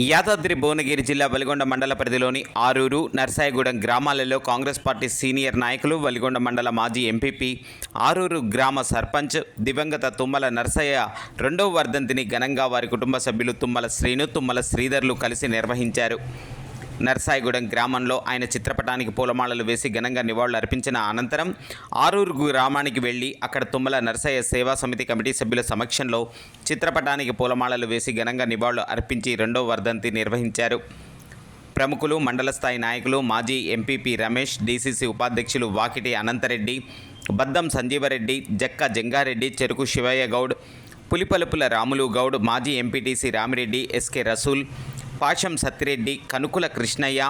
యాదాద్రి భువనగిరి జిల్లా వెలిగొండ మండల పరిధిలోని ఆరూరు నర్సాయిగూడెం గ్రామాలలో కాంగ్రెస్ పార్టీ సీనియర్ నాయకులు వెలిగొండ మండల మాజీ ఎంపీపీ ఆరూరు గ్రామ సర్పంచ్ దివంగత తుమ్మల నర్సయ్య రెండవ వర్ధంతిని ఘనంగా వారి కుటుంబ సభ్యులు తుమ్మల శ్రీను తుమ్మల శ్రీధర్లు కలిసి నిర్వహించారు. నర్సాయిగూడెం గ్రామంలో ఆయన చిత్రపటానికి పూలమాలలు వేసి ఘనంగా నివాళులు అర్పించిన అనంతరం ఆరూరు గ్రామానికి వెళ్ళి అక్కడ తుమ్మల నర్సయ్య సేవా సమితి కమిటీ సభ్యుల సమక్షంలో చిత్రపటానికి పూలమాలలు వేసి ఘనంగా నివాళులు అర్పించి రెండో వర్ధంతి నిర్వహించారు. ప్రముఖులు మండల స్థాయి నాయకులు మాజీ ఎంపీపీ రమేష్ డీసీసీ ఉపాధ్యక్షులు వాకిటి అనంతరెడ్డి బద్దం సంజీవరెడ్డి జక్క జంగారెడ్డి చెరుకు శివయ్య గౌడ్ పులిపలుపుల రాములు గౌడ్ మాజీ ఎంపీటీసీ రామిరెడ్డి ఎస్కే రసూల్ పాషం సత్తిరెడ్డి కనుకుల కృష్ణయ్య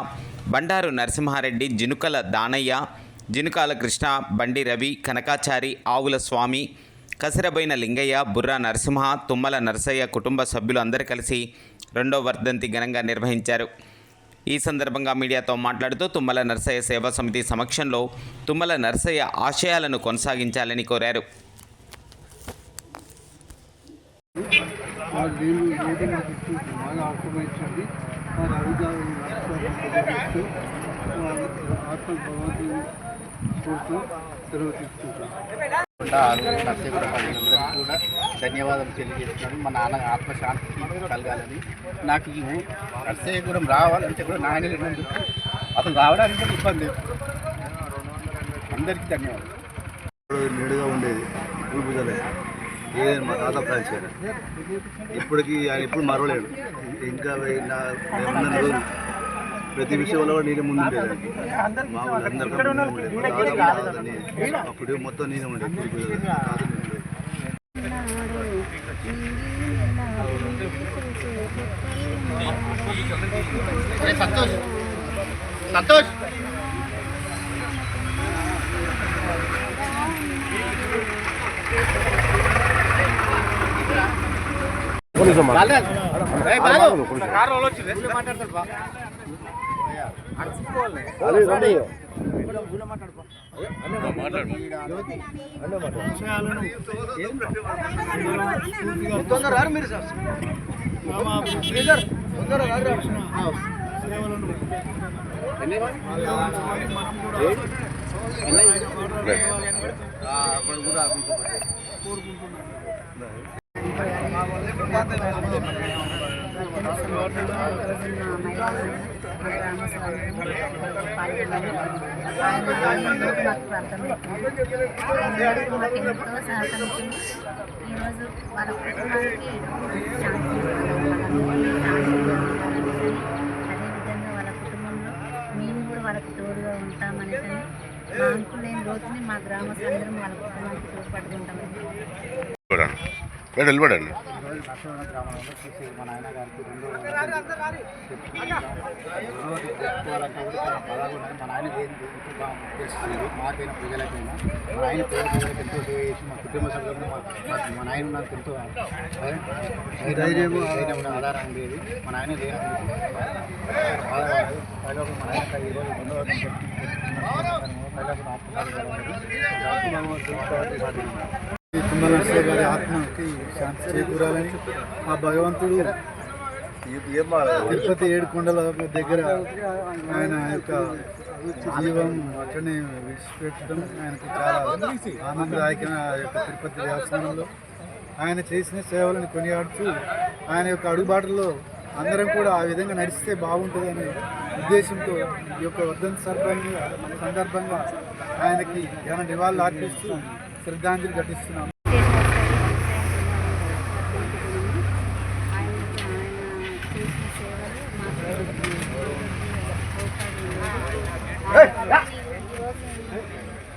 బండారు నరసింహారెడ్డి జినుకల దానయ్య జినుకాల కృష్ణ బండి రవి కనకాచారి ఆవుల స్వామి కసిరబైన లింగయ్య బుర్రా నరసింహ తుమ్మల నరసయ్య కుటుంబ సభ్యులు అందరూ కలిసి రెండో వర్ధంతి ఘనంగా నిర్వహించారు. ఈ సందర్భంగా మీడియాతో మాట్లాడుతూ తుమ్మల నరసయ్య సేవా సమితి సమక్షంలో తుమ్మల నరసయ్య ఆశయాలను కొనసాగించాలని కోరారు. బాగా అర్థమైంది వారి అభిదాన్ని నడుస్తూ ఆత్మ భగవంతుని చూస్తూ నిర్వర్తిస్తుంటాను కూడా ధన్యవాదాలు తెలియజేస్తున్నాను. మా నాన్న ఆత్మశాంతి కలగాలని. నాకు ఈ నర్సీపురం రావాలంటే కూడా నాయన అసలు రావడానికి కూడా ఇబ్బంది. అందరికీ ధన్యవాదాలు. నిండుగా ఉండేది ఏదైనా మా తాత ప్రాంచర్ ఇప్పటికి ఆయన ఇప్పుడు మరవలేడు. ఇంకా నా మేమున్న రోజు ప్రతి విషయంలో కూడా నేనే ముందు ఉండేదాన్ని ఉండేది. మా వాళ్ళందరికీ అప్పుడు మొత్తం నేనే ఉండేది. సంతోష్. సంతోష్. తాత నేనే ఉండేది. సంతోష్ సంతోష్ ఆ, అప్పుడు కూడా అభివృద్ధి ఈరోజు వాళ్ళ కుటుంబానికి శాంతి అదేవిధంగా వాళ్ళ కుటుంబంలో మేము కూడా వాళ్ళకి తోడుగా ఉంటామనేసి మా అంకులు లేని రోజుని మా గ్రామస్తులందరం వాళ్ళ కుటుంబానికి తోడ్పడుకుంటామని మేడం నర్సవరం గ్రామంలో చూసి మా నాయన గారికి రెండో రోజు చెప్పుకోవాలంటే కూడా బాధగా ఉన్నది మా నాయన మాకైనా ప్రజలకైనా. మా నాయన పేద ప్రజలకు ఎంతో సేవ చేసి మా కుటుంబ సభ్యులకు మా నాయన నాకు ఎంతో ధైర్యం ఆధారం ఉండేది మా నాయన లేనందుకు బాధపడదు పైగా మా నాయన ఈరోజు రెండో రోజు పైగా ఈ గారి ఆత్మకి శాంతి చేకూరాలని ఆ భగవంతుడు తిరుపతి ఏడు కొండల దగ్గర ఆయన యొక్క జీవం అట్లనే విడిచిపెట్టడం ఆయనకు చాలా ఆనందదాయకమైన ఆ యొక్క తిరుపతి దేవస్థానంలో. ఆయన చేసిన సేవలను కొనియాడుతూ ఆయన యొక్క అడుగుబాటులో అందరం కూడా ఆ విధంగా నడిస్తే బాగుంటుందనే ఉద్దేశంతో ఈ యొక్క వర్ధంతి సందర్భంగా సందర్భంగా ఆయనకి ఘన నివాళులు అర్పిస్తూ శ్రద్ధాంజలి ఘటిస్తున్నాం.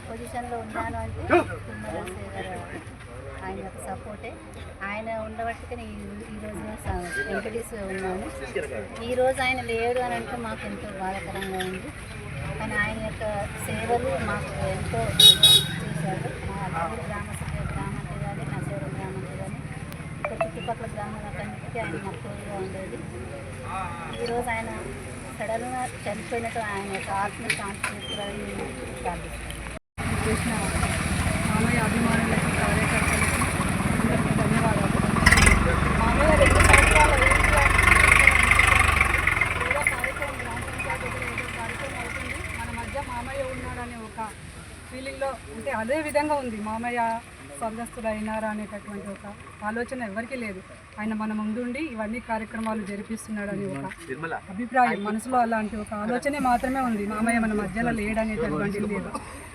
పొజిషన్లో ఉన్నాను అంటే ఆయన యొక్క సపోర్టే. ఆయన ఉండబట్టుకనే ఈ- ఈ రోజు వెంకటేశ్ ఉన్నాను. ఈ రోజు ఆయన లేడు అని అంటే మాకు ఎంతో బాధాకరంగా ఉంది. కానీ ఆయన యొక్క సేవలు మాకు ఎంతో చేశారు. మా అల్లూరు గ్రామ గ్రామానికి కానీ నర్సవరం గ్రామానికి కానీ ఇంకా చుట్టుపక్కల గ్రామాలన్నిటికీ ఆయన మాకు తోడుగా ఉండేది. ఈరోజు ఆయన సడన్గా చనిపోయినట్టు ఆయన యొక్క ఆత్మ శాంతి చేసిన మామయ్య అభిమానులకి కార్యకర్తలకి అందరికీ మామయ్య రెండు సంవత్సరాల ఏదో కార్యక్రమం గ్రామ అవుతుంది మన మధ్య మామయ్య ఉన్నాడనే ఒక ఫీలింగ్లో అంటే అదే విధంగా ఉంది. మామయ్య స్వర్గస్థుడు అయినారా అనేటటువంటి ఒక ఆలోచన ఎవరికీ లేదు. ఆయన మన ముందుండి ఇవన్నీ కార్యక్రమాలు జరిపిస్తున్నాడని ఒక అభిప్రాయం. మనసులో అలాంటి ఒక ఆలోచనే మాత్రమే ఉంది. మామయ్య మన మధ్యలో లేడనేటటువంటి లేదు.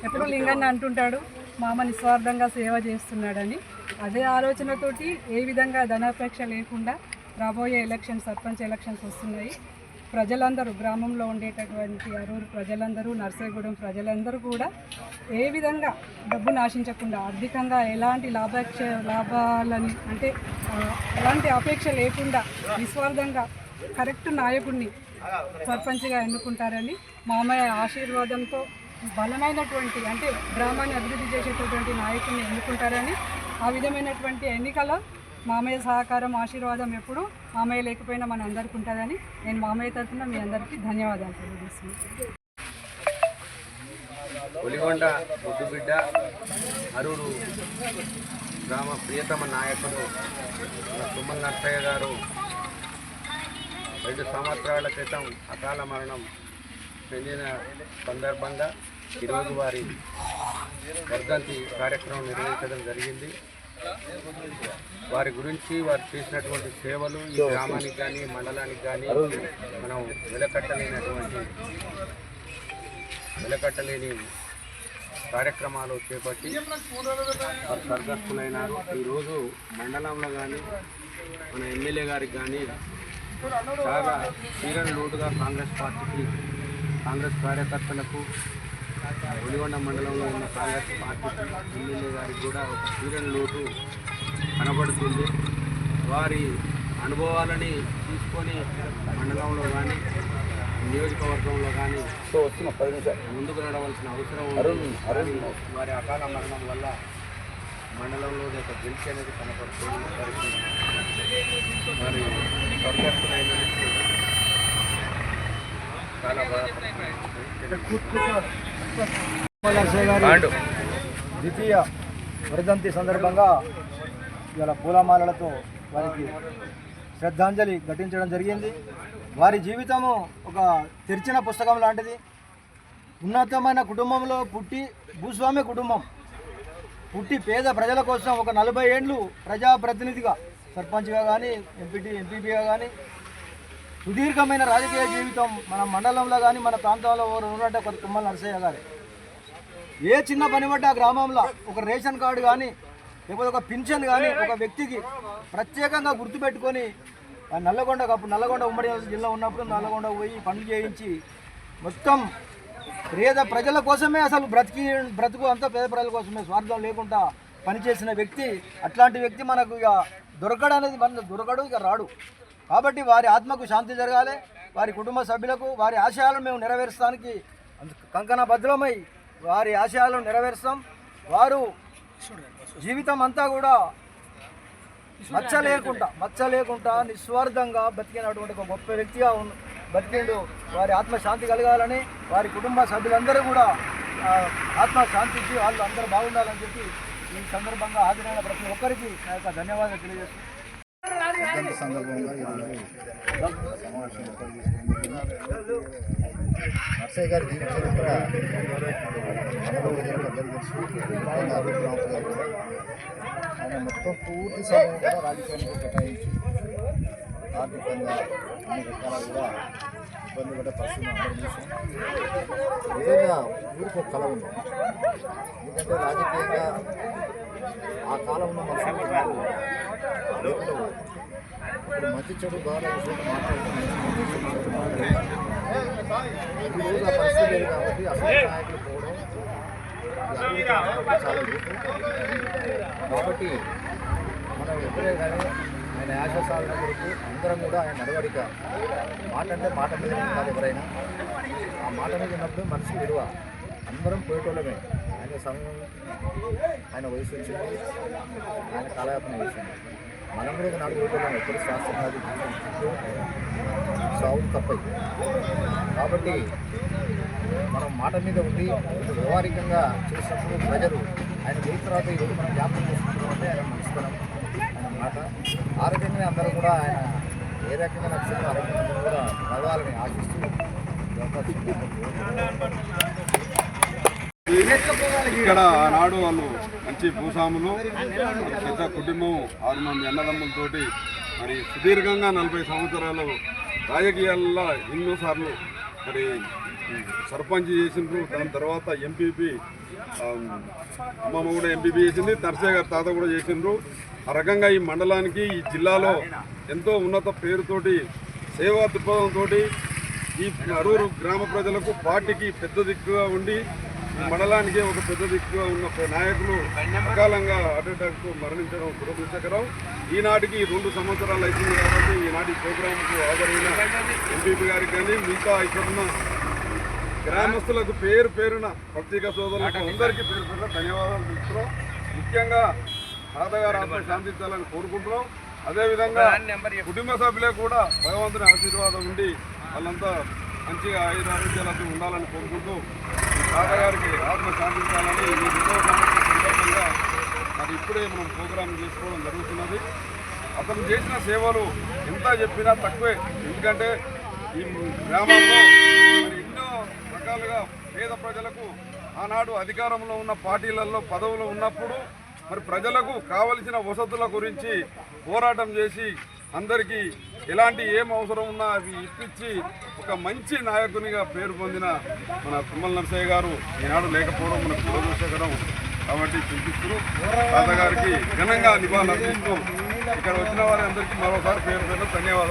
ఎప్పుడు లింగన్న అంటుంటాడు మామ నిస్వార్థంగా సేవ చేస్తున్నాడని. అదే ఆలోచనతోటి ఏ విధంగా ధనాపేక్ష లేకుండా రాబోయే ఎలక్షన్ సర్పంచ్ ఎలక్షన్స్ వస్తున్నాయి. ప్రజలందరూ గ్రామంలో ఉండేటటువంటి అరూరు ప్రజలందరూ నర్సరిగూడెం ప్రజలందరూ కూడా ఏ విధంగా డబ్బును ఆశించకుండా ఆర్థికంగా ఎలాంటి లాభాక్ష లాభాలని అంటే ఎలాంటి అపేక్ష లేకుండా నిస్వార్థంగా కరెక్ట్ నాయకుడిని సర్పంచ్గా ఎన్నుకుంటారని మామయ్య ఆశీర్వాదంతో బలమైనటువంటి అంటే గ్రామాన్ని అభివృద్ధి చేసేటటువంటి నాయకుడిని ఎన్నుకుంటారని ఆ విధమైనటువంటి ఎన్నికలో మామయ్య సహకారం ఆశీర్వాదం ఎప్పుడు మామయ్య లేకపోయినా మన అందరికీ ఉంటుందని నేను మామయ్య తరఫున మీ అందరికీ ధన్యవాదాలు తెలియజేస్తున్నాను. ఒలిగొండ ముద్దుబిడ్డ అరుడు గ్రామ ప్రియతమ నాయకుడు తుమ్మల నర్సయ్య గారు. రెండు సంవత్సరాల క్రితం అకాల మరణం చెందిన సందర్భంగా ఈరోజు వారి వర్ధంతి కార్యక్రమం నిర్వహించడం జరిగింది. వారి గురించి వారు చేసినటువంటి సేవలు ఈ గ్రామానికి కానీ మండలానికి కానీ మనం వెలకట్టలేనటువంటి వెలకట్టలేని కార్యక్రమాలు చేపట్టి వారు స్వర్గస్థులైనారు. ఈరోజు మండలంలో కానీ మన ఎమ్మెల్యే గారికి కానీ చాలా తీరని లోటుగా కాంగ్రెస్ పార్టీకి కాంగ్రెస్ కార్యకర్తలకు ఒలిగొండ మండలంలో ఉన్న కాంగ్రెస్ పార్టీకి ఎమ్మెల్యే గారికి కూడా ఒక తీరని లోటు కనబడుతుంది. వారి అనుభవాలని తీసుకొని మండలంలో కానీ నియోజకవర్గంలో కానీ ముందుకు నడవలసిన అవసరం ఉంది. కానీ వారి అకాల మరణం వల్ల మండలంలో ఒక గెలిచి అనేది కనపడుతుంది. మరి స్వర్గస్థులైనందుకు చాలా బాధపడుతుంది. ద్వితీయ వర్ధంతి సందర్భంగా ఇవాళ పూలమాలలతో వారికి శ్రద్ధాంజలి ఘటించడం జరిగింది. వారి జీవితము ఒక తెరిచిన పుస్తకం లాంటిది. ఉన్నతమైన కుటుంబంలో పుట్టి భూస్వామ్య కుటుంబం. పుట్టి పేద ప్రజల కోసం ఒక నలభై ఏండ్లు ప్రజాప్రతినిధిగా సర్పంచ్గా కానీ ఎంపీటీ ఎంపీపీగా కానీ సుదీర్ఘమైన రాజకీయ జీవితం మన మండలంలో కానీ మన ప్రాంతంలో ఉన్నట్టే కొంత ఒక తుమ్మల నరసయ్య గారి. ఏ చిన్న పని పడ్డ గ్రామంలో ఒక రేషన్ కార్డు కానీ లేకపోతే ఒక పింఛన్ కానీ ఒక వ్యక్తికి ప్రత్యేకంగా గుర్తుపెట్టుకొని నల్లగొండ అప్పుడు నల్లగొండ ఉమ్మడి జిల్లా ఉన్నప్పుడు నల్లగొండ పోయి పనులు చేయించి మొత్తం పేద ప్రజల కోసమే అసలు బ్రతికి బ్రతుకు అంతా పేద ప్రజల కోసమే స్వార్థం లేకుండా పనిచేసిన వ్యక్తి అట్లాంటి వ్యక్తి మనకు ఇక దొరకడు అనేది మన దొరకడు ఇక రాడు. కాబట్టి వారి ఆత్మకు శాంతి జరగాలి వారి కుటుంబ సభ్యులకు వారి ఆశయాలను మేము నెరవేర్చడానికి కంకణ భద్రమై వారి ఆశయాలను నెరవేరుస్తాం. వారు జీవితం అంతా కూడా మచ్చ లేకుండా మచ్చ లేకుండా నిస్వార్థంగా బతికినటువంటి ఒక గొప్ప వ్యక్తిగా ఉన్న బతికిండు. వారి ఆత్మ శాంతి కలగాలని వారి కుటుంబ సభ్యులందరూ కూడా ఆ, ఆత్మ శాంతించి వాళ్ళు అందరూ బాగుండాలని చెప్పి ఈ సందర్భంగా హాజరైన ప్రతి ఒక్కరికి నా యొక్క ధన్యవాదాలు తెలియజేస్తున్నాను. సందర్భంగా నర్సయ్య గారి జీవిత చరిత్ర ఆయన మొత్తం పూర్తి సమయం కూడా రాజకీయానికి కేటాయించి ఆర్థికంగా అన్ని రకాల కూడా ఇబ్బంది పడే పరిస్థితి నిజంగా ఊరికి ఒక కళ ఉంది. ఎందుకంటే రాజకీయంగా ఆ కాలంలో మన కాదు మంచి చెడు బాగా కాబట్టి అసలు నాయకులు పోవడం కాబట్టి మనం ఎప్పుడే కానీ ఆయన ఆశాసాల కొరకు అందరం కూడా ఆయన నడవడిక. మాట అంటే మాట మీద ఉండాలి ఎవరైనా. ఆ మాట మీద ఉన్నప్పుడు మనిషి విలువ. అందరం పోయేటోళ్ళమే. ఆయన సమయం ఆయన వయసు వచ్చింది. ఆయన కాలయాపన చేసింది. మనం కూడా నాలుగు పోయేటోళ్ళం ఎప్పుడు శాస్త్రం సాగు తప్పదు కాబట్టి మనం మాట మీద ఉండి వ్యవహారికంగా చేసినప్పుడు ప్రజలు ఆయన పోయిన తర్వాత ఈరోజు మనం జ్ఞాపకం చేసుకుంటామంటే ఆయన మనసుకున్నాం ఆయన మాట. ఆ రకంగా అందరూ కూడా ఆయన ఏ రకంగా నచ్చిందో ఆ రకంగా కూడా నడవాలని ఆశిస్తూ అవకాశం ఇక్కడ ఆనాడు వాళ్ళు మంచి భూస్వాములు పెద్ద కుటుంబం ఆరు మంది అన్నదమ్ములతోటి మరి సుదీర్ఘంగా నలభై సంవత్సరాలు రాజకీయాల్లో ఎన్నోసార్లు మరి సర్పంచ్ చేసిండ్రు. దాని తర్వాత ఎంపీపీ అమ్మమ్మ కూడా ఎంపీపీ చేసింది నర్సయ్య తాత కూడా చేసిండ్రు. ఆ రకంగా ఈ మండలానికి ఈ జిల్లాలో ఎంతో ఉన్నత పేరుతోటి సేవా దృక్పథంతో ఈ అరూరు గ్రామ ప్రజలకు పార్టీకి పెద్ద దిక్కుగా ఉండి మండలానికి ఒక పెద్ద దిక్కుగా ఉన్న నాయకులు అకాలంగా అటాక్ మరణించడం దురదృష్టకరం. ఈనాటికి రెండు సంవత్సరాలు అవుతుంది కాబట్టి ఈనాటి ప్రోగ్రాంకు హాజరైన ఎంపీపీ గారికి కానీ మిగతా ఇక్కడున్న గ్రామస్తులకు పేరు పేరున పత్రికా సోదరులకు అందరికీ పేరు పేరున ధన్యవాదాలు తెలుపుతున్నాం. ముఖ్యంగా తాతగారు ఆత్మ శాంతించాలని కోరుకుంటున్నాం. అదేవిధంగా కుటుంబ సభ్యులకు కూడా భగవంతుని ఆశీర్వాదం ఉండి వాళ్ళంతా మంచిగా ఆయుర ఆరోగ్యాలతో ఉండాలని కోరుకుంటూ తాతగారికి ఆత్మ శాంతించాలని ఈ సందర్భంగా మరి ఇప్పుడే మనం ప్రోగ్రాం చేసుకోవడం జరుగుతున్నది. అతను చేసిన సేవలు ఎంత చెప్పినా తక్కువే. ఎందుకంటే ఈ గ్రామంలో మరి ఎన్నో రకాలుగా పేద ప్రజలకు ఆనాడు అధికారంలో ఉన్న పార్టీలలో పదవులు ఉన్నప్పుడు మరి ప్రజలకు కావలసిన వసతుల గురించి పోరాటం చేసి అందరికీ ఎలాంటి ఏం అవసరం ఉన్నా అవి ఇప్పించి ఒక మంచి నాయకునిగా పేరు పొందిన మన తుమ్మల నరసయ్య గారు ఈనాడు లేకపోవడం మనకు దురదృష్టకరం కాబట్టి చింతిస్తూ తాతగారికి ఘనంగా నివాళులు అర్పిస్తూ ఇక్కడ వచ్చిన వారి అందరికీ మరోసారి పేరు పేరు ధన్యవాదాలు.